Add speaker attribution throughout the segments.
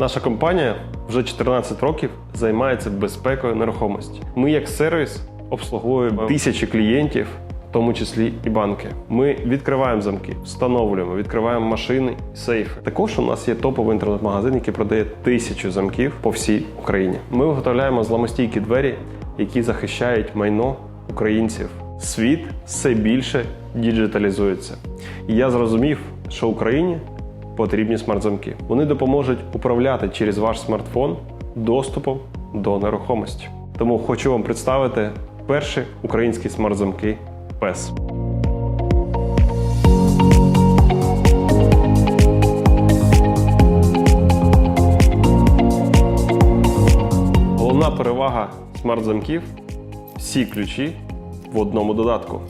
Speaker 1: Наша компанія вже 14 років займається безпекою нерухомості. Ми, як сервіс, обслуговуємо тисячі клієнтів, в тому числі і банки. Ми відкриваємо замки, встановлюємо, відкриваємо машини, сейфи. Також у нас є топовий інтернет-магазин, який продає тисячу замків по всій Україні. Ми виготовляємо зламостійкі двері, які захищають майно українців. Світ все більше діджиталізується. І я зрозумів, що Україні потрібні смарт-замки. Вони допоможуть управляти через ваш смартфон доступом до нерухомості. Тому хочу вам представити перші українські смарт-замки PES. Головна перевага смарт-замків всі ключі в одному додатку.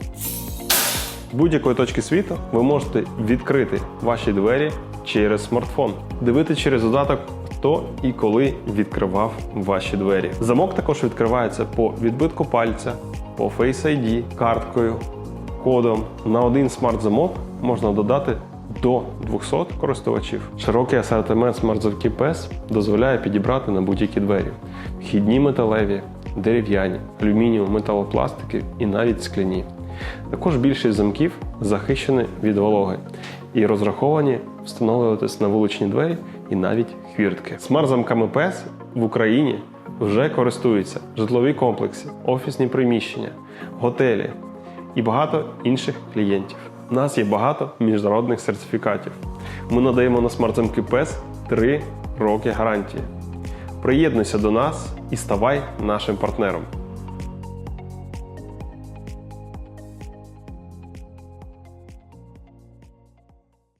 Speaker 1: Будь-якої точки світу ви можете відкрити ваші двері через смартфон, дивити через додаток, хто і коли відкривав ваші двері. Замок також відкривається по відбитку пальця, по Face ID, карткою, кодом. На один смарт-замок можна додати до 200 користувачів. Широкий асортимент смарт-замків PES дозволяє підібрати на будь-які двері: вхідні металеві, дерев'яні, алюмініум, металопластики і навіть скляні. Також більшість замків захищені від вологи і розраховані встановлюватись на вуличні двері і навіть хвіртки. Смарт-замками PES в Україні вже користуються житлові комплекси, офісні приміщення, готелі і багато інших клієнтів. У нас є багато міжнародних сертифікатів. Ми надаємо на смарт-замки PES 3 роки гарантії. Приєднуйся до нас і ставай нашим партнером.